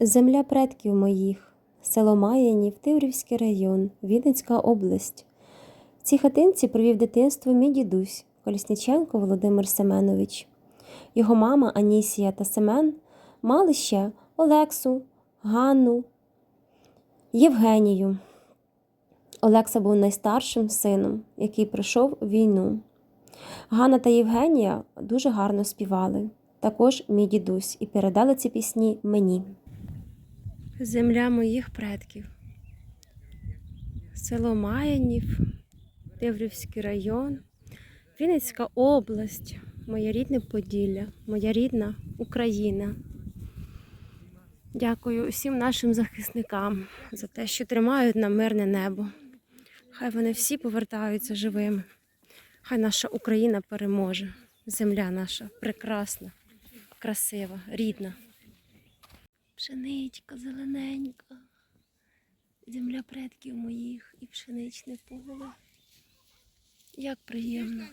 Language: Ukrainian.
Земля предків моїх, село Маянів, Тиврівський район, Вінницька область. В цій хатинці провів дитинство мій дідусь Колісніченко Володимир Семенович. Його мама Анісія та Семен мали ще Олексу, Ганну, Євгенію. Олекса був найстаршим сином, який пройшов війну. Ганна та Євгенія дуже гарно співали, також мій дідусь, і передали ці пісні мені. Земля моїх предків. Село Маянів, Тиврівський район, Вінницька область, моє рідне Поділля, моя рідна Україна. Дякую усім нашим захисникам за те, що тримають нам мирне небо. Хай вони всі повертаються живими. Хай наша Україна переможе. Земля наша прекрасна, красива, рідна. Пшеничка зелененька, земля предків моїх і пшеничне поле. Як приємно.